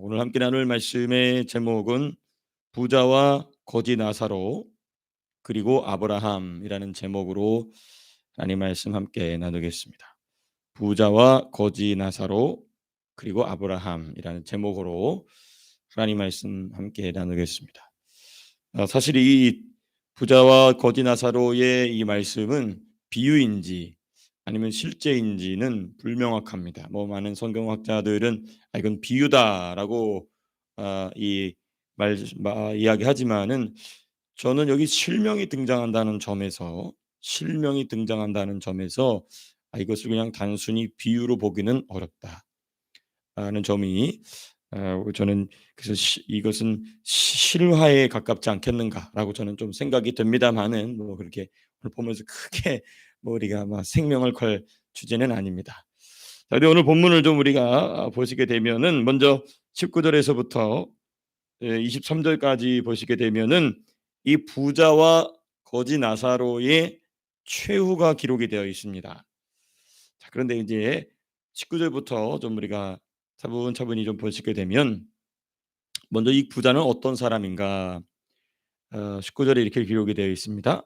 오늘 함께 나눌 말씀의 제목은 부자와 거지 나사로 그리고 아브라함이라는 제목으로 하나님 말씀 함께 나누겠습니다. 부자와 거지 나사로 그리고 아브라함이라는 제목으로 하나님 말씀 함께 나누겠습니다. 어, 사실 이 부자와 거지 나사로의 이 말씀은 비유인지 아니면 실제인지는 불명확합니다. 뭐 많은 성경학자들은 아, 이건 비유다라고 아, 이말 이야기하지만은 저는 여기 실명이 등장한다는 점에서 실명이 등장한다는 점에서 아, 이것을 그냥 단순히 비유로 보기는 어렵다라는 점이 아, 저는 그래서 시, 이것은 실화에 가깝지 않겠는가라고 저는 좀 생각이 듭니다만은 뭐 그렇게 보면서 크게 뭐 우리가 막 생명을 걸 주제는 아닙니다. 자, 오늘 본문을 좀 우리가 보시게 되면은 먼저 19절에서부터 23절까지 보시게 되면은 이 부자와 거지 나사로의 최후가 기록이 되어 있습니다. 자, 그런데 이제 19절부터 좀 우리가 차분차분히 좀 보시게 되면 먼저 이 부자는 어떤 사람인가? 어, 19절에 이렇게 기록이 되어 있습니다.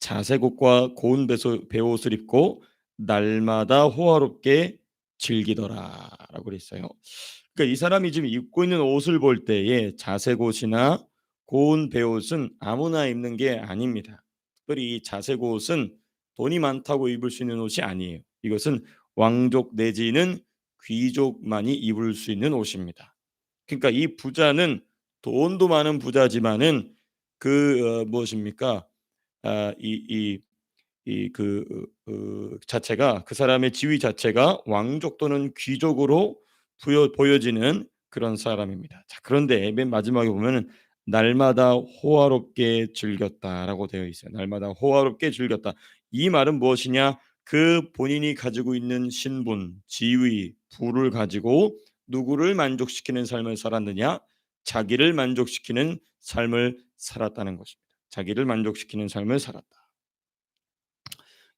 자색 옷과 고운 배옷을 입고 날마다 호화롭게 즐기더라라고 그랬어요. 그러니까 이 사람이 지금 입고 있는 옷을 볼 때에 자색 옷이나 고운 배옷은 아무나 입는 게 아닙니다. 특별히 이 자색 옷은 돈이 많다고 입을 수 있는 옷이 아니에요. 이것은 왕족 내지는 귀족만이 입을 수 있는 옷입니다. 그러니까 이 부자는 돈도 많은 부자지만은 그 어, 무엇입니까? 아, 이이그 어, 자체가 그 사람의 지위 자체가 왕족 또는 귀족으로 부여, 보여지는 그런 사람입니다. 자, 그런데 맨 마지막에 보면은 날마다 호화롭게 즐겼다라고 되어 있어요. 날마다 호화롭게 즐겼다. 이 말은 무엇이냐? 그 본인이 가지고 있는 신분, 지위, 부를 가지고 누구를 만족시키는 삶을 살았느냐? 자기를 만족시키는 삶을 살았다는 것입니다. 자기를 만족시키는 삶을 살았다.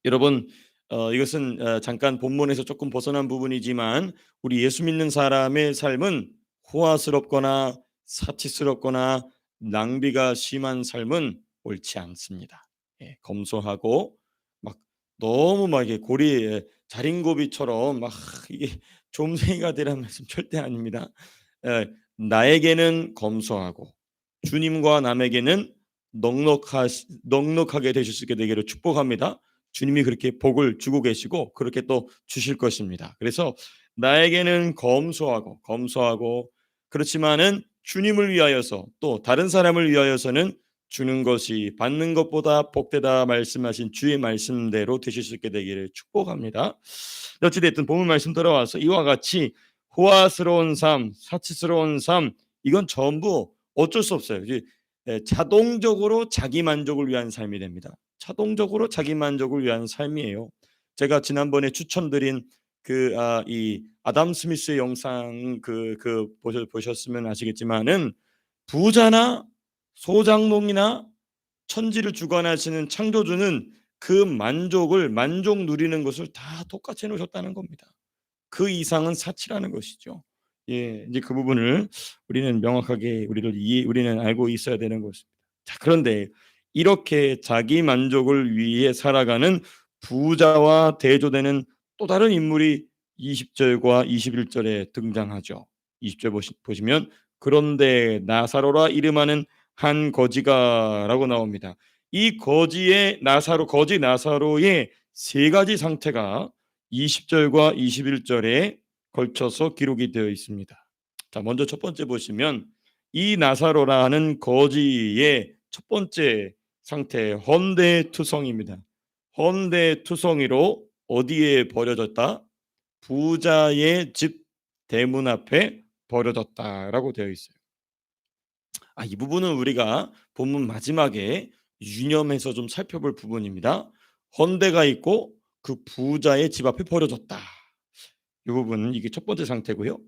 여러분 어, 이것은 어, 잠깐 본문에서 조금 벗어난 부분이지만 우리 예수 믿는 사람의 삶은 호화스럽거나 사치스럽거나 낭비가 심한 삶은 옳지 않습니다. 예, 검소하고 막 너무 막 이게 고리 자린고비처럼 막 이게 좀생이가 되라는 말씀 절대 아닙니다. 예, 나에게는 검소하고 주님과 남에게는 넉넉하, 넉넉하게 되실 수 있게 되기를 축복합니다. 주님이 그렇게 복을 주고 계시고 그렇게 또 주실 것입니다. 그래서 나에게는 검소하고 검소하고 그렇지만은 주님을 위하여서 또 다른 사람을 위하여서는 주는 것이 받는 것보다 복되다 말씀하신 주의 말씀대로 되실 수 있게 되기를 축복합니다. 어찌됐든 본문 말씀 들어와서 이와 같이 호화스러운 삶, 사치스러운 삶 이건 전부 어쩔 수 없어요. 예, 자동적으로 자기 만족을 위한 삶이 됩니다. 자동적으로 자기 만족을 위한 삶이에요. 제가 지난번에 추천드린 그아이 아 담 스미스의 영상 그그 보셨 보셨으면 아시겠지만은 부자나 소장농이나 천지를 주관하시는 창조주는 그 만족을 만족 누리는 것을 다 똑같이 해 놓으셨다는 겁니다. 그 이상은 사치라는 것이죠. 예, 이제 그 부분을 우리는 명확하게 우리를 이해 우리는 알고 있어야 되는 것입니다. 자, 그런데 이렇게 자기 만족을 위해 살아가는 부자와 대조되는 또 다른 인물이 20절과 21절에 등장하죠. 20절 보시, 면 그런데 나사로라 이름하는 한 거지가라고 나옵니다. 이 거지의 나사로 거지 나사로의 세 가지 상태가 20절과 21절에 걸쳐서 기록이 되어 있습니다. 자, 먼저 첫 번째 보시면 이 나사로라는 거지의 첫 번째 상태 헌대투성입니다. 헌대투성이로 어디에 버려졌다? 부자의 집 대문 앞에 버려졌다라고 되어 있어요. 아, 이 부분은 우리가 본문 마지막에 유념해서 좀 살펴볼 부분입니다. 헌대가 있고 그 부자의 집 앞에 버려졌다. 이 부분은 이게 첫 번째 상태고요.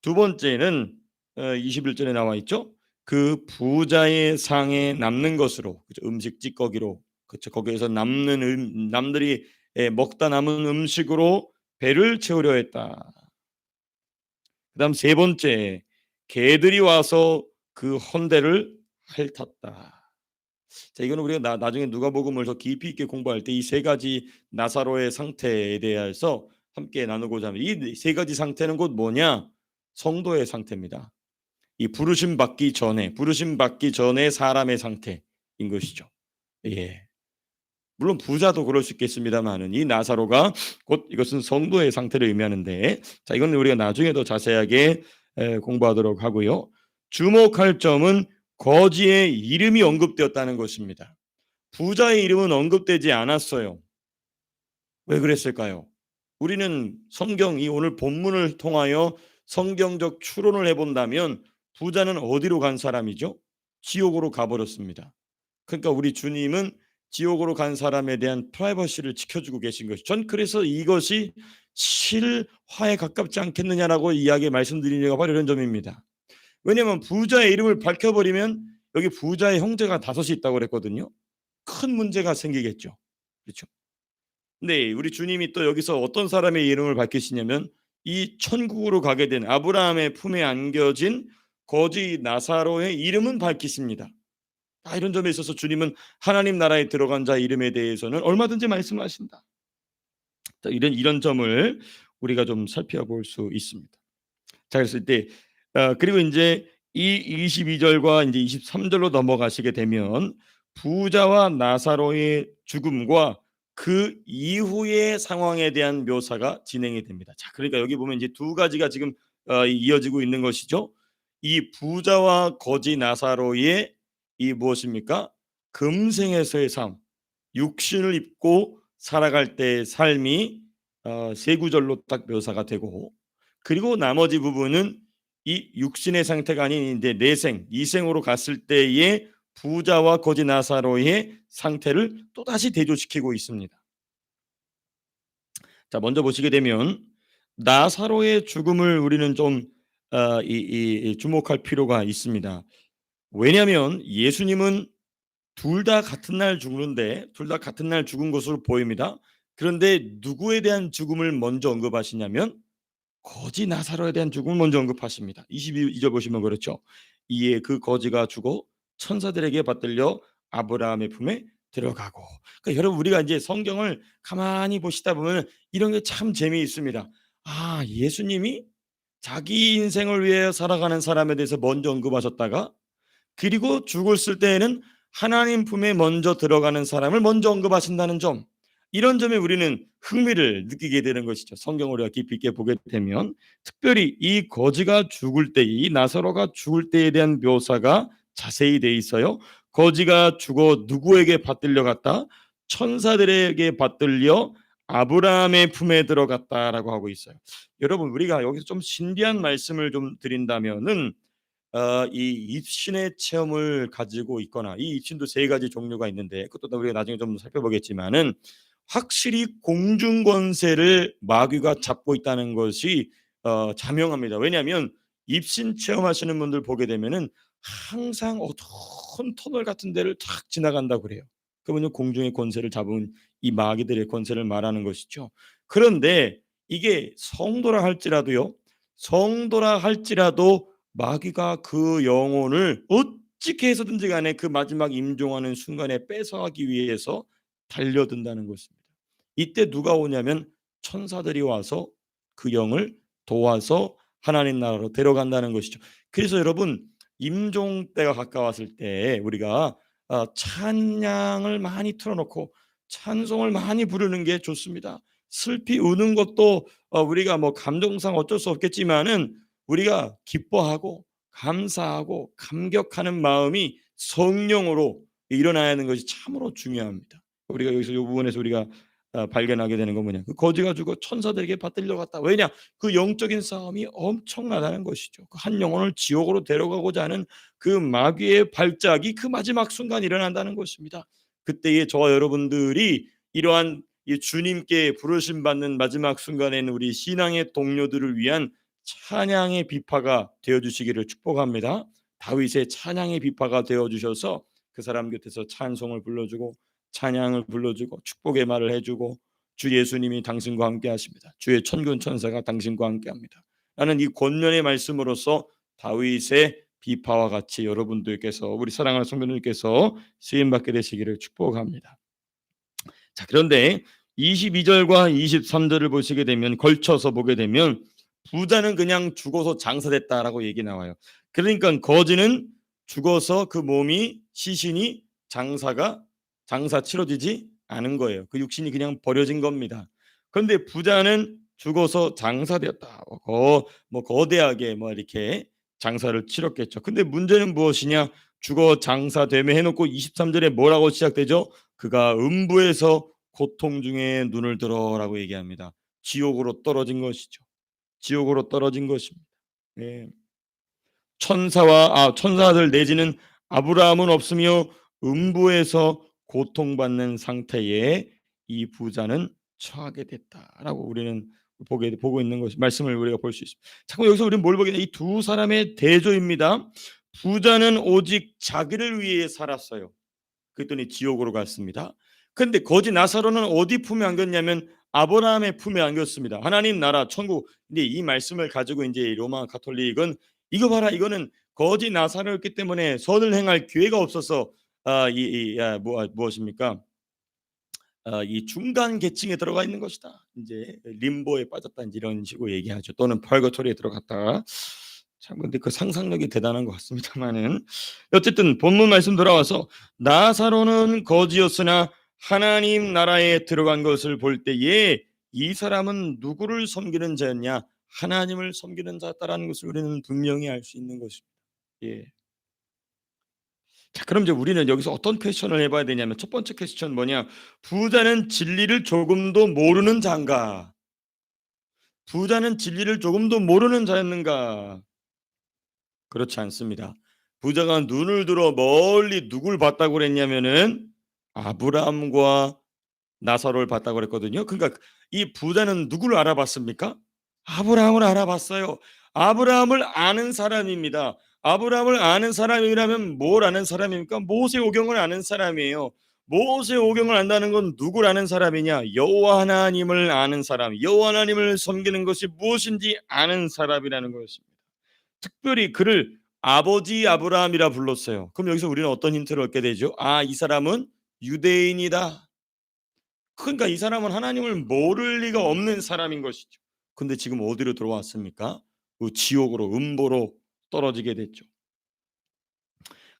두 번째는 21절에 어, 나와 있죠. 그 부자의 상에 남는 것으로 그렇죠? 음식 찌꺼기로 그렇죠. 거기에서 남는 음, 남들이 예, 먹다 남은 음식으로 배를 채우려 했다. 그다음 세 번째 개들이 와서 그 헌대를 핥았다. 자, 이거는 우리가 나, 나중에 누가복음을 더 깊이 있게 공부할 때 이 세 가지 나사로의 상태에 대해서 함께 나누고자 합니다. 이 세 가지 상태는 곧 뭐냐? 성도의 상태입니다. 이 부르심 받기 전에 부르심 받기 전에 사람의 상태인 것이죠. 예. 물론 부자도 그럴 수 있겠습니다만은 이 나사로가 곧 이것은 성도의 상태를 의미하는데 자 이건 우리가 나중에 더 자세하게 에, 공부하도록 하고요. 주목할 점은 거지의 이름이 언급되었다는 것입니다. 부자의 이름은 언급되지 않았어요. 왜 그랬을까요? 우리는 성경 이 오늘 본문을 통하여 성경적 추론을 해본다면 부자는 어디로 간 사람이죠? 지옥으로 가버렸습니다. 그러니까 우리 주님은 지옥으로 간 사람에 대한 프라이버시를 지켜주고 계신 것이 전 그래서 이것이 실화에 가깝지 않겠느냐라고 이야기 말씀드린 이유가 바로 이런 점입니다. 왜냐하면 부자의 이름을 밝혀버리면 여기 부자의 형제가 다섯이 있다고 그랬거든요. 큰 문제가 생기겠죠. 그렇죠? 근데 우리 주님이 또 여기서 어떤 사람의 이름을 밝히시냐면 이 천국으로 가게 된 아브라함의 품에 안겨진 거지 나사로의 이름은 밝히십니다. 다 이런 점에 있어서 주님은 하나님 나라에 들어간 자 이름에 대해서는 얼마든지 말씀하신다. 자, 이런 이런 점을 우리가 좀 살펴볼 수 있습니다. 자, 그랬을 때 어, 그리고 이제 이 22절과 이제 23절로 넘어가시게 되면 부자와 나사로의 죽음과 그 이후의 상황에 대한 묘사가 진행이 됩니다. 자, 그러니까 여기 보면 이제 두 가지가 지금 어, 이어지고 있는 것이죠. 이 부자와 거지 나사로의 이 무엇입니까? 금생에서의 삶, 육신을 입고 살아갈 때의 삶이 어, 세 구절로 딱 묘사가 되고 그리고 나머지 부분은 이 육신의 상태가 아닌 이제 내생, 이생으로 갔을 때의 부자와 거지 나사로의 상태를 또 다시 대조시키고 있습니다. 자, 먼저 보시게 되면 나사로의 죽음을 우리는 좀 어, 이, 이, 주목할 필요가 있습니다. 왜냐하면 예수님은 둘 다 같은 날 죽는데 둘 다 같은 날 죽은 것으로 보입니다. 그런데 누구에 대한 죽음을 먼저 언급하시냐면 거지 나사로에 대한 죽음을 먼저 언급하십니다. 22절 보시면 그렇죠. 이에 그 거지가 죽어 천사들에게 받들려 아브라함의 품에 들어가고. 그러니까 여러분 우리가 이제 성경을 가만히 보시다 보면 이런 게 참 재미있습니다. 아 예수님이 자기 인생을 위해 살아가는 사람에 대해서 먼저 언급하셨다가 그리고 죽었을 때에는 하나님 품에 먼저 들어가는 사람을 먼저 언급하신다는 점 이런 점에 우리는 흥미를 느끼게 되는 것이죠. 성경을 우리가 깊이 있게 보게 되면 특별히 이 거지가 죽을 때, 이 나사로가 죽을 때에 대한 묘사가 자세히 돼 있어요. 거지가 죽어 누구에게 받들려 갔다? 천사들에게 받들려 아브라함의 품에 들어갔다라고 하고 있어요. 여러분 우리가 여기서 좀 신비한 말씀을 좀 드린다면은 어, 이 입신의 체험을 가지고 있거나 이 입신도 세 가지 종류가 있는데 그것도 우리가 나중에 좀 살펴보겠지만은 확실히 공중 권세를 마귀가 잡고 있다는 것이 어, 자명합니다. 왜냐하면 입신 체험하시는 분들 보게 되면은 항상 어두운 터널 같은 데를 탁 지나간다 그래요. 그러면 공중의 권세를 잡은 이 마귀들의 권세를 말하는 것이죠. 그런데 이게 성도라 할지라도요. 성도라 할지라도 마귀가 그 영혼을 어떻게 해서든지 간에 그 마지막 임종하는 순간에 뺏어가기 위해서 달려든다는 것입니다. 이때 누가 오냐면 천사들이 와서 그 영을 도와서 하나님 나라로 데려간다는 것이죠. 그래서 여러분 임종 때가 가까웠을 때 우리가 어, 찬양을 많이 틀어놓고 찬송을 많이 부르는 게 좋습니다. 슬피 우는 것도 어, 우리가 뭐 감정상 어쩔 수 없겠지만은 우리가 기뻐하고 감사하고 감격하는 마음이 성령으로 일어나야 하는 것이 참으로 중요합니다. 우리가 여기서 이 부분에서 우리가 어, 발견하게 되는 건 뭐냐? 그 거지가 죽어 천사들에게 받들려 갔다. 왜냐? 그 영적인 싸움이 엄청나다는 것이죠. 그 한 영혼을 지옥으로 데려가고자 하는 그 마귀의 발작이 그 마지막 순간 일어난다는 것입니다. 그때에 저와 여러분들이 이러한 주님께 부르심 받는 마지막 순간에는 우리 신앙의 동료들을 위한 찬양의 비파가 되어 주시기를 축복합니다. 다윗의 찬양의 비파가 되어 주셔서 그 사람 곁에서 찬송을 불러주고 찬양을 불러주고 축복의 말을 해주고 주 예수님이 당신과 함께 하십니다. 주의 천군 천사가 당신과 함께 합니다. 나는 이 권면의 말씀으로서 다윗의 비파와 같이 여러분들께서 우리 사랑하는 성도님께서 쓰임 받게 되시기를 축복합니다. 자, 그런데 22절과 23절을 보시게 되면 걸쳐서 보게 되면 부자는 그냥 죽어서 장사됐다라고 얘기 나와요. 그러니까 거지는 죽어서 그 몸이 시신이 장사가 장사 치러지지 않은 거예요. 그 육신이 그냥 버려진 겁니다. 그런데 부자는 죽어서 장사되었다. 뭐 거, 뭐 거대하게 뭐 이렇게 장사를 치렀겠죠. 근데 문제는 무엇이냐? 죽어 장사되며 해놓고 23절에 뭐라고 시작되죠? 그가 음부에서 고통 중에 눈을 들어라고 얘기합니다. 지옥으로 떨어진 것이죠. 지옥으로 떨어진 것입니다. 예. 천사와 아 천사들 내지는 아브라함은 없으며 음부에서 고통받는 상태에 이 부자는 처하게 됐다라고 우리는 보게 보고 있는 것이 말씀을 우리가 볼 수 있습니다. 자꾸 여기서 우리는 뭘 보게 돼? 이두 사람의 대조입니다. 부자는 오직 자기를 위해 살았어요. 그랬더니 지옥으로 갔습니다. 근데 거지 나사로는 어디 품에 안겼냐면 아브라함의 품에 안겼습니다. 하나님 나라 천국. 근데 이 말씀을 가지고 이제 로마 가톨릭은 이거 봐라 이거는 거지 나사로였기 때문에 선을 행할 기회가 없어서 아이 아, 뭐 무엇입니까? 아, 이 중간 계층에 들어가 있는 것이다. 이제 림보에 빠졌다 이런 식으로 얘기하죠. 또는 펄거토리에 들어갔다. 참 근데 그 상상력이 대단한 것 같습니다만은 어쨌든 본문 말씀 돌아와서 나사로는 거지였으나 하나님 나라에 들어간 것을 볼 때에 이 사람은 누구를 섬기는 자였냐? 하나님을 섬기는 자였다라는 것을 우리는 분명히 알 수 있는 것입니다. 예. 자, 그럼 이제 우리는 여기서 어떤 퀘스천을 해봐야 되냐면 첫 번째 퀘스천 뭐냐? 부자는 진리를 조금도 모르는 자인가? 부자는 진리를 조금도 모르는 자였는가? 그렇지 않습니다. 부자가 눈을 들어 멀리 누굴 봤다고 그랬냐면은 아브라함과 나사로를 봤다고 그랬거든요. 그러니까 이 부자는 누구를 알아봤습니까? 아브라함을 알아봤어요. 아브라함을 아는 사람입니다. 아브라함을 아는 사람이라면 뭘 아는 사람입니까? 모세 오경을 아는 사람이에요. 모세 오경을 안다는 건 누구를 아는 사람이냐? 여호와 하나님을 아는 사람. 여호와 하나님을 섬기는 것이 무엇인지 아는 사람이라는 것입니다. 특별히 그를 아버지 아브라함이라 불렀어요. 그럼 여기서 우리는 어떤 힌트를 얻게 되죠? 아, 이 사람은 유대인이다. 그러니까 이 사람은 하나님을 모를 리가 없는 사람인 것이죠. 근데 지금 어디로 들어왔습니까? 그 지옥으로 음보로 떨어지게 됐죠.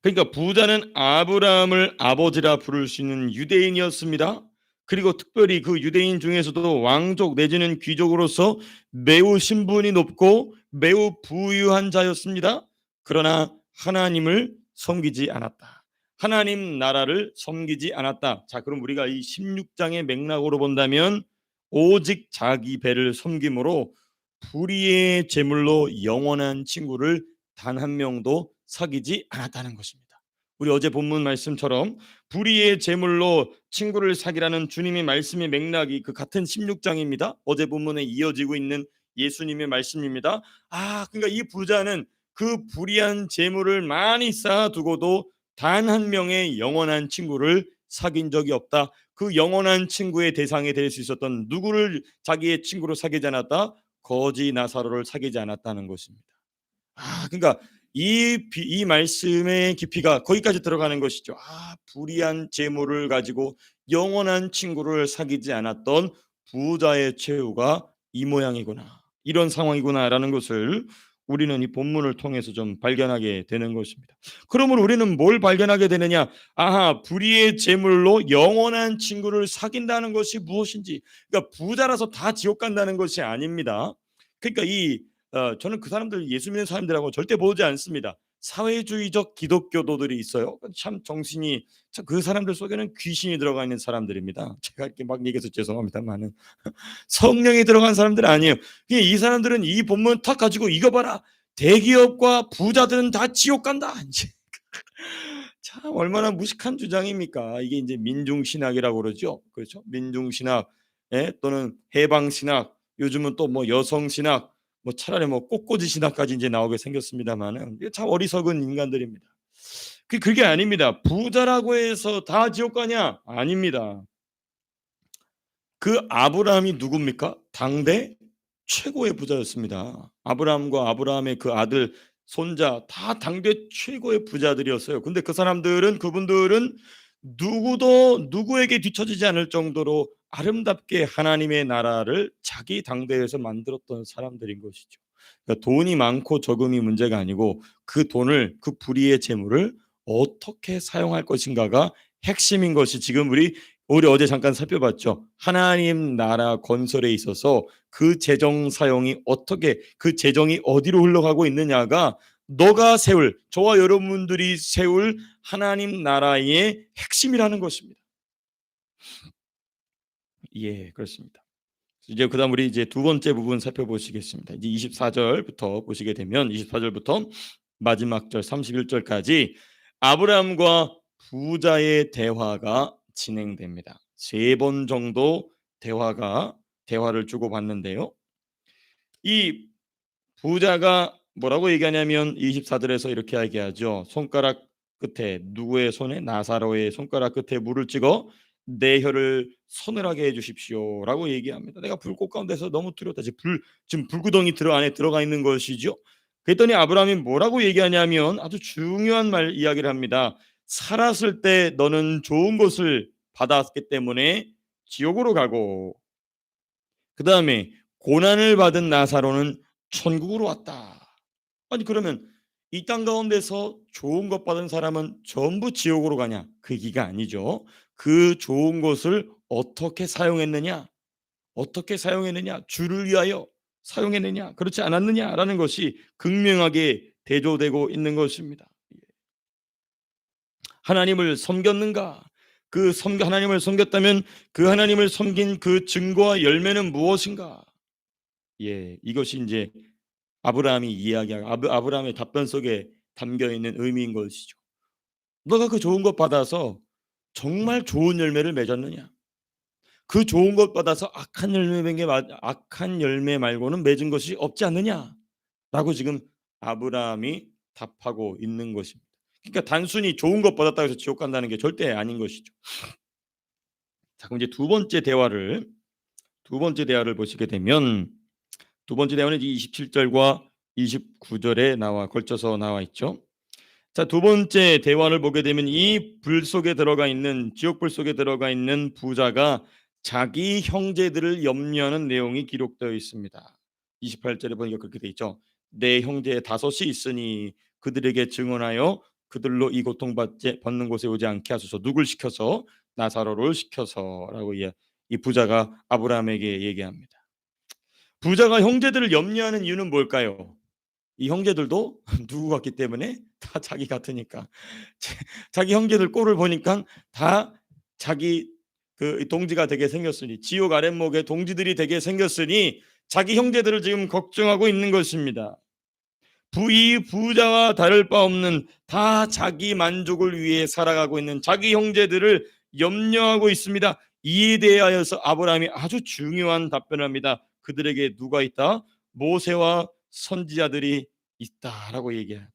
그러니까 부자는 아브라함을 아버지라 부를 수 있는 유대인이었습니다. 그리고 특별히 그 유대인 중에서도 왕족 내지는 귀족으로서 매우 신분이 높고 매우 부유한 자였습니다. 그러나 하나님을 섬기지 않았다. 하나님 나라를 섬기지 않았다. 자, 그럼 우리가 이 16장의 맥락으로 본다면 오직 자기 배를 섬김으로 불의의 제물로 영원한 친구를 단 한 명도 사귀지 않았다는 것입니다. 우리 어제 본문 말씀처럼 불의의 제물로 친구를 사귀라는 주님의 말씀의 맥락이 그 같은 16장입니다. 어제 본문에 이어지고 있는 예수님의 말씀입니다. 아, 그러니까 이 부자는 그 불의한 제물을 많이 쌓아두고도 단 한 명의 영원한 친구를 사귄 적이 없다. 그 영원한 친구의 대상이 될 수 있었던 누구를 자기의 친구로 사귀지 않았다? 거지 나사로를 사귀지 않았다는 것입니다. 아, 그러니까 이, 이 말씀의 깊이가 거기까지 들어가는 것이죠. 아, 불의한 재물을 가지고 영원한 친구를 사귀지 않았던 부자의 최후가 이 모양이구나. 이런 상황이구나라는 것을 우리는 이 본문을 통해서 좀 발견하게 되는 것입니다. 그러면 우리는 뭘 발견하게 되느냐? 아하, 불의의 재물로 영원한 친구를 사귄다는 것이 무엇인지. 그러니까 부자라서 다 지옥 간다는 것이 아닙니다. 그러니까 이 어, 저는 그 사람들 예수 믿는 사람들하고 절대 보지 않습니다. 사회주의적 기독교도들이 있어요. 참 정신이 참 그 사람들 속에는 귀신이 들어가 있는 사람들입니다. 제가 이렇게 막 얘기해서 죄송합니다만은 성령이 들어간 사람들 아니에요. 이 사람들은 이 본문 탁 가지고 이거 봐라. 대기업과 부자들은 다 지옥 간다. 참 얼마나 무식한 주장입니까? 이게 이제 민중 신학이라고 그러죠. 그렇죠? 민중 신학 예? 또는 해방 신학 요즘은 또 뭐 여성 신학 뭐 차라리 뭐 꽃꽂이 신학까지 이제 나오게 생겼습니다만은 참 어리석은 인간들입니다. 그 그게 아닙니다. 부자라고 해서 다 지옥 가냐? 아닙니다. 그 아브라함이 누굽니까? 당대 최고의 부자였습니다. 아브라함과 아브라함의 그 아들 손자 다 당대 최고의 부자들이었어요. 근데 그 사람들은 그분들은 누구도 누구에게 뒤처지지 않을 정도로 아름답게 하나님의 나라를 자기 당대에서 만들었던 사람들인 것이죠. 그러니까 돈이 많고 적음이 문제가 아니고 그 돈을 그 불의의 재물을 어떻게 사용할 것인가가 핵심인 것이 지금 우리 우리 어제 잠깐 살펴봤죠. 하나님 나라 건설에 있어서 그 재정 사용이 어떻게 그 재정이 어디로 흘러가고 있느냐가 너가 세울 저와 여러분들이 세울 하나님 나라의 핵심이라는 것입니다. 예, 그렇습니다. 이제 그다음 우리 이제 두 번째 부분 살펴보시겠습니다. 이제 24절부터 보시게 되면 24절부터 마지막 절 31절까지 아브라함과 부자의 대화가 진행됩니다. 세 번 정도 대화가 대화를 주고 받는데요. 이 부자가 뭐라고 얘기하냐면 24절에서 이렇게 얘기하죠. 손가락 끝에 누구의 손에 나사로의 손가락 끝에 물을 찍어 내 혀를 서늘하게 해 주십시오라고 얘기합니다. 내가 불꽃 가운데서 너무. 지금 불 지금 불구덩이 들어 안에 들어가 있는 것이죠. 그랬더니 아브라함이 뭐라고 얘기하냐면 아주 중요한 말 이야기를 합니다. 살았을 때 너는 좋은 것을 받았기 때문에 지옥으로 가고 그 다음에 고난을 받은 나사로는 천국으로 왔다. 아니 그러면 이 땅 가운데서 좋은 것 받은 사람은 전부 지옥으로 가냐? 그 얘기가 아니죠. 그 좋은 것을 어떻게 사용했느냐? 어떻게 사용했느냐? 주를 위하여 사용했느냐? 그렇지 않았느냐라는 것이 극명하게 대조되고 있는 것입니다. 하나님을 섬겼는가? 그섬 하나님을 섬겼다면 그 하나님을 섬긴 그 증거와 열매는 무엇인가? 예, 이것이 이제 아브라함이 이야기하고 아브, 아브라함의 답변 속에 담겨 있는 의미인 것이죠. 너가 그 좋은 것 받아서 정말 좋은 열매를 맺었느냐? 그 좋은 것 받아서 악한 열매 악한 열매 말고는 맺은 것이 없지 않느냐? 라고 지금 아브라함이 답하고 있는 것입니다. 그러니까 단순히 좋은 것 받았다고 해서 지옥 간다는 게 절대 아닌 것이죠. 자, 그럼 이제 두 번째 대화를 두 번째 대화를 보시게 되면 두 번째 대화는 27절과 29절에 나와 걸쳐서 나와 있죠. 자, 두 번째 대화를 보게 되면 이 불 속에 들어가 있는 지옥불 속에 들어가 있는 부자가 자기 형제들을 염려하는 내용이 기록되어 있습니다. 28절에 보니까 그렇게 돼 있죠. 내 형제 다섯이 있으니 그들에게 증언하여 그들로 이 고통 받지 받는 곳에 오지 않게 하소서. 누굴 시켜서 나사로를 시켜서라고 이 부자가 아브라함에게 얘기합니다. 부자가 형제들을 염려하는 이유는 뭘까요? 이 형제들도 누구 같기 때문에 다 자기 같으니까 자기 형제들 꼴을 보니까 다 자기 그 동지가 되게 생겼으니 지옥 아랫목에 동지들이 되게 생겼으니 자기 형제들을 지금 걱정하고 있는 것입니다. 부이 부자와 다를 바 없는 다 자기 만족을 위해 살아가고 있는 자기 형제들을 염려하고 있습니다. 이에 대하여서 아브라함이 아주 중요한 답변을 합니다. 그들에게 누가 있다? 모세와 선지자들이 있다라고 얘기해요.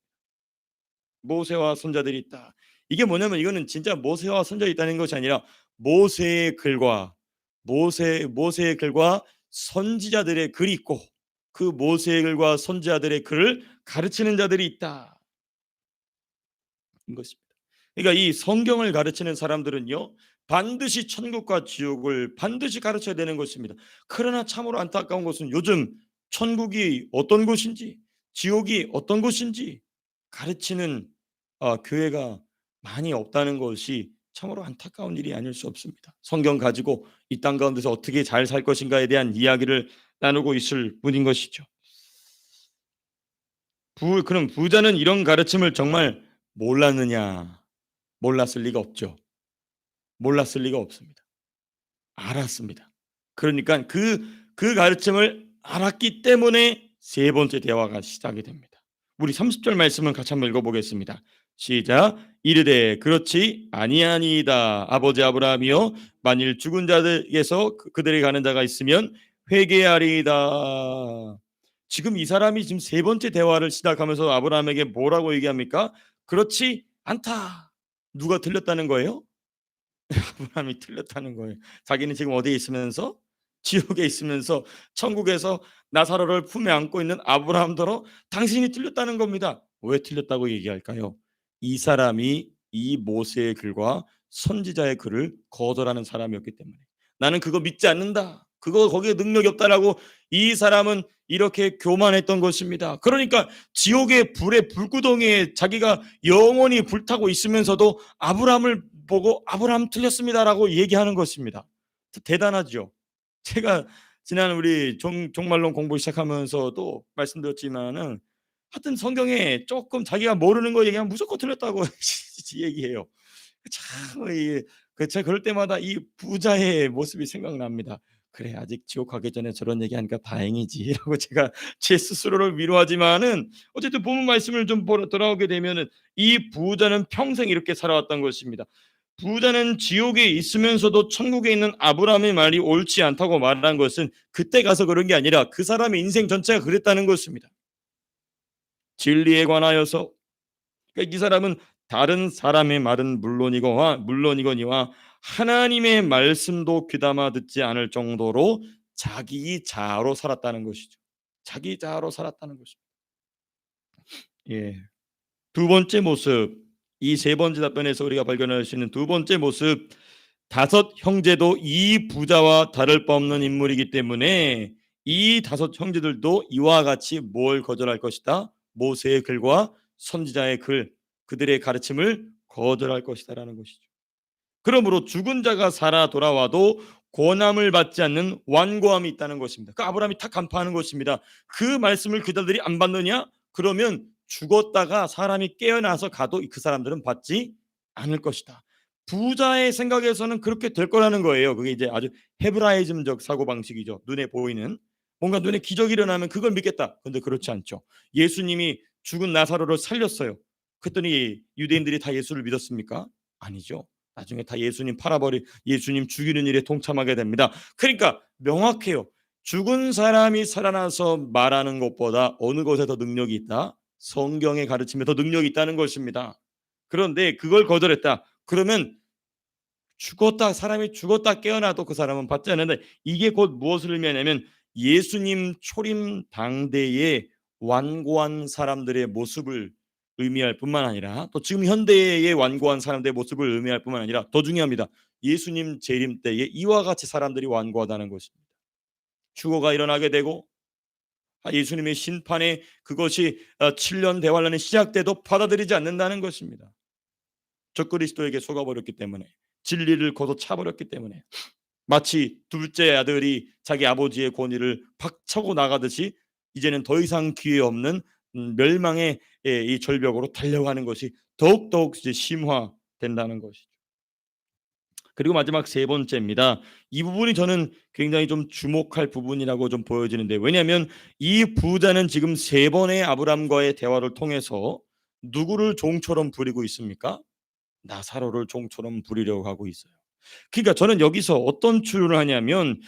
모세와 선자들이 있다. 이게 뭐냐면 이거는 진짜 모세와 선자들이 있다는 것이 아니라 모세의 글과 모세 모세의 글과 선지자들의 글이 있고 그 모세의 글과 선지자들의 글을 가르치는 자들이 있다. 이것입니다. 그러니까 이 성경을 가르치는 사람들은요. 반드시 천국과 지옥을 반드시 가르쳐야 되는 것입니다. 그러나 참으로 안타까운 것은 요즘 천국이 어떤 곳인지 지옥이 어떤 곳인지 가르치는 어, 교회가 많이 없다는 것이 참으로 안타까운 일이 아닐 수 없습니다. 성경 가지고 이 땅 가운데서 어떻게 잘 살 것인가에 대한 이야기를 나누고 있을 뿐인 것이죠. 부, 그럼 부자는 이런 가르침을 정말 몰랐느냐? 몰랐을 리가 없죠. 몰랐을 리가 없습니다. 알았습니다. 그러니까 그, 그 가르침을 알았기 때문에 세 번째 대화가 시작이 됩니다. 우리 30절 말씀을 같이 한번 읽어보겠습니다. 시작. 이르되 그렇지 아니하니이다. 아버지 아브라함이여 만일 죽은 자들에게서 그, 그들이 가는 자가 있으면 회개하리이다. 지금 이 사람이 지금 세 번째 대화를 시작하면서 아브라함에게 뭐라고 얘기합니까? 그렇지 않다. 누가 틀렸다는 거예요? 아브라함이 틀렸다는 거예요. 자기는 지금 어디에 있으면서 지옥에 있으면서 천국에서 나사로를 품에 안고 있는 아브라함더러 당신이 틀렸다는 겁니다. 왜 틀렸다고 얘기할까요? 이 사람이 이 모세의 글과 선지자의 글을 거절하는 사람이었기 때문에 나는 그거 믿지 않는다. 그거 거기에 능력이 없다라고 이 사람은 이렇게 교만했던 것입니다. 그러니까 지옥의 불의 불구덩이에 자기가 영원히 불타고 있으면서도 아브라함을 보고 아브라함 틀렸습니다라고 얘기하는 것입니다. 대단하죠. 제가 지난 우리 종, 종말론 공부 시작하면서도 말씀드렸지만은 하여튼 성경에 조금 자기가 모르는 거 얘기하면 무조건 틀렸다고 얘기해요. 참, 이, 그 제가 그럴 때마다 이 부자의 모습이 생각납니다. 그래 아직 지옥 가기 전에 저런 얘기하니까 다행이지 라고 제가 제 스스로를 위로하지만은 어쨌든 본문 말씀을 좀 돌아오게 되면은 이 부자는 평생 이렇게 살아왔던 것입니다. 부자는 지옥에 있으면서도 천국에 있는 아브라함의 말이 옳지 않다고 말한 것은 그때 가서 그런 게 아니라 그 사람의 인생 전체가 그랬다는 것입니다. 진리에 관하여서 그러니까 이 사람은 다른 사람의 말은 물론이거와 물론이거니와 하나님의 말씀도 귀담아 듣지 않을 정도로 자기 자아로 살았다는 것이죠. 자기 자아로 살았다는 것입니다. 예. 두 번째 모습, 이 세 번째 답변에서 우리가 발견할 수 있는 두 번째 모습, 다섯 형제도 이 부자와 다를 바 없는 인물이기 때문에 이 다섯 형제들도 이와 같이 뭘 거절할 것이다? 모세의 글과 선지자의 글, 그들의 가르침을 거절할 것이다라는 것이죠. 그러므로 죽은 자가 살아 돌아와도 고난을 받지 않는 완고함이 있다는 것입니다. 그 아브라함이 탁 간파하는 것입니다. 그 말씀을 그들이 안 받느냐? 그러면 죽었다가 사람이 깨어나서 가도 그 사람들은 받지 않을 것이다. 부자의 생각에서는 그렇게 될 거라는 거예요. 그게 이제 아주 헤브라이즘적 사고 방식이죠. 눈에 보이는 뭔가 눈에 기적이 일어나면 그걸 믿겠다. 근데 그렇지 않죠. 예수님이 죽은 나사로를 살렸어요. 그랬더니 유대인들이 다 예수를 믿었습니까? 아니죠. 나중에 다 예수님 팔아버리 예수님 죽이는 일에 동참하게 됩니다. 그러니까 명확해요. 죽은 사람이 살아나서 말하는 것보다 어느 것에 더 능력이 있다? 성경의 가르침에 더 능력이 있다는 것입니다. 그런데 그걸 거절했다. 그러면 죽었다 사람이 죽었다 깨어나도 그 사람은 받지 않는다. 이게 곧 무엇을 의미하냐면 예수님 초림 당대의 완고한 사람들의 모습을 의미할 뿐만 아니라 또 지금 현대의 완고한 사람들의 모습을 의미할 뿐만 아니라 더 중요합니다. 예수님 재림 때에 이와 같이 사람들이 완고하다는 것입니다. 휴거가 일어나게 되고 아, 예수님의 심판에 그것이 7년 어, 대환란이 시작돼도 받아들이지 않는다는 것입니다. 적 그리스도에게 속아버렸기 때문에 진리를 거둬 차버렸기 때문에 마치 둘째 아들이 자기 아버지의 권위를 박차고 나가듯이 이제는 더 이상 기회 없는 음, 멸망의 예, 이 절벽으로 달려가는 것이 더욱더욱 심화된다는 것이죠. 그리고 마지막 세 번째입니다. 이 부분이 저는 굉장히 좀 주목할 부분이라고 좀 보여지는데 왜냐하면 이 부자는 지금 세 번의 아브람과의 대화를 통해서 누구를 종처럼 부리고 있습니까? 나사로를 종처럼 부리려고 하고 있어요. 그러니까 저는 여기서 어떤 추론을 하냐면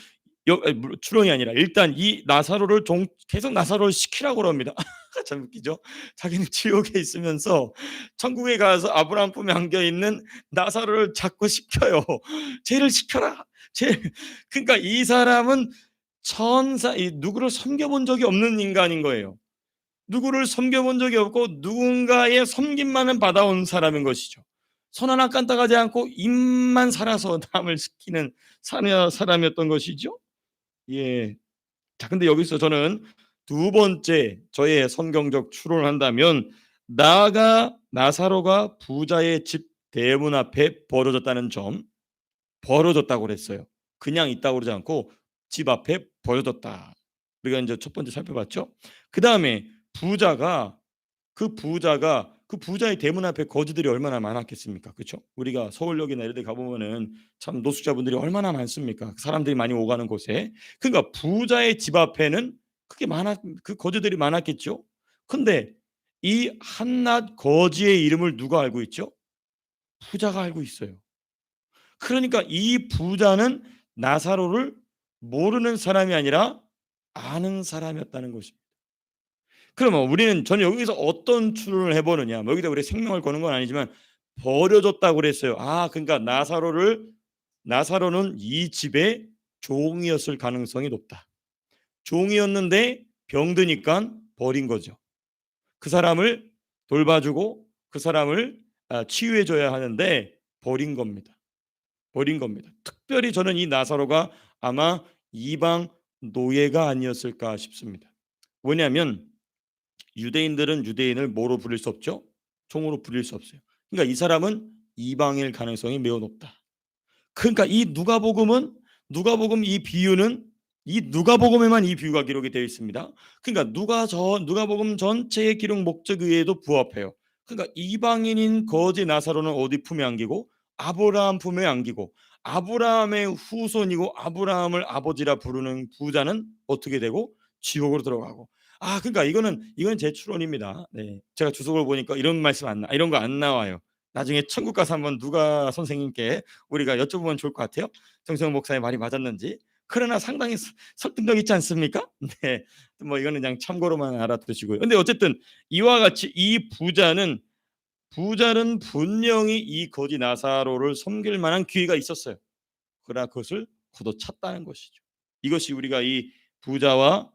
추론이 아니라 일단 이 나사로를 종, 계속 나사로를 시키라고 그럽니다. 참 웃기죠. 자기는 지옥에 있으면서 천국에 가서 아브라함 품에 안겨 있는 나사로를 자꾸 시켜요. 죄를 시켜라. 죄. 그러니까 이 사람은 천사 이 누구를 섬겨본 적이 없는 인간인 거예요. 누구를 섬겨본 적이 없고 누군가의 섬김만은 받아온 사람인 것이죠. 손 하나 깐딱하지 않고 입만 살아서 남을 시키는 사람이었던 것이죠. 예. 자, 근데 여기서 저는 두 번째 저의 성경적 추론을 한다면 나가 나사로가 부자의 집 대문 앞에 버려졌다는 점 버려졌다고 그랬어요. 그냥 있다고 그러지 않고 집 앞에 버려졌다. 우리가 이제 첫 번째 살펴봤죠. 그 다음에 부자가 그 부자가 그 부자의 대문 앞에 거지들이 얼마나 많았겠습니까? 그렇죠? 우리가 서울역이나 이런 데 가보면은 참 노숙자분들이 얼마나 많습니까? 사람들이 많이 오가는 곳에. 그러니까 부자의 집 앞에는 그게 많아 그 거지들이 많았겠죠. 근데 이 한낱 거지의 이름을 누가 알고 있죠? 부자가 알고 있어요. 그러니까 이 부자는 나사로를 모르는 사람이 아니라 아는 사람이었다는 것입니다. 그러면 우리는 저는 여기서 어떤 추론을 해보느냐? 뭐 여기다 우리 생명을 거는 건 아니지만 버려졌다고 그랬어요. 아, 그러니까 나사로를 나사로는 이 집에 종이었을 가능성이 높다. 종이었는데 병드니까 버린 거죠. 그 사람을 돌봐주고 그 사람을 아, 치유해 줘야 하는데 버린 겁니다. 버린 겁니다. 특별히 저는 이 나사로가 아마 이방 노예가 아니었을까 싶습니다. 왜냐하면 유대인들은 유대인을 뭐로 부릴 수 없죠? 종으로 부릴 수 없어요. 그러니까 이 사람은 이방일 가능성이 매우 높다. 그러니까 이 누가복음은 누가복음 이 비유는 이 누가복음에만 이 비유가 기록이 되어 있습니다. 그러니까 누가 저 누가복음 전체의 기록 목적 외에도 부합해요. 그러니까 이방인인 거지 나사로는 어디 품에 안기고 아브라함 품에 안기고 아브라함의 후손이고 아브라함을 아버지라 부르는 부자는 어떻게 되고 지옥으로 들어가고 아 그러니까 이거는 이건 제 추론입니다. 네. 제가 주석을 보니까 이런 말씀 안 나, 이런 거 안 나와요. 나중에 천국 가서 한번 누가 선생님께 우리가 여쭤보면 좋을 것 같아요. 정성 목사의 말이 맞았는지. 그러나 상당히 서- 설득력 있지 않습니까? 네. 뭐 이거는 그냥 참고로만 알아두시고요. 근데 어쨌든 이와 같이 이 부자는 부자는 분명히 이 거지 나사로를 섬길 만한 기회가 있었어요. 그러나 그것을 걷어찼다는 것이죠. 이것이 우리가 이 부자와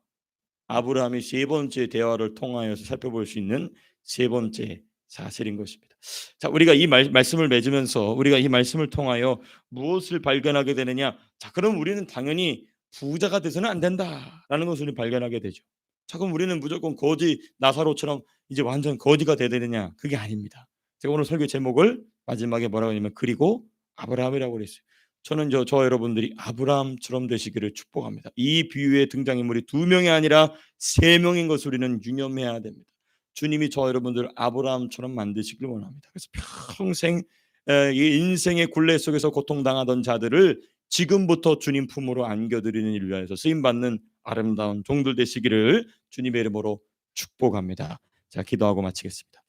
아브라함의 세 번째 대화를 통하여서 살펴볼 수 있는 세 번째 사실인 것입니다. 자, 우리가 이 말, 말씀을 맺으면서 우리가 이 말씀을 통하여 무엇을 발견하게 되느냐? 자, 그럼 우리는 당연히 부자가 돼서는 안 된다라는 것을 발견하게 되죠. 자, 그럼 우리는 무조건 거지 나사로처럼 이제 완전 거지가 돼야 되느냐? 그게 아닙니다. 제가 오늘 설교 제목을 마지막에 뭐라고 하냐면 그리고 아브라함이라고 그랬어요. 저는 저, 저 여러분들이 아브라함처럼 되시기를 축복합니다. 이 비유의 등장인물이 두 명이 아니라 세 명인 것을 우리는 유념해야 됩니다. 주님이 저 여러분들 아브라함처럼 만드시길 원합니다. 그래서 평생 인생의 굴레 속에서 고통당하던 자들을 지금부터 주님 품으로 안겨드리는 일을 위하여서 쓰임 받는 아름다운 종들 되시기를 주님의 이름으로 축복합니다. 자 기도하고 마치겠습니다.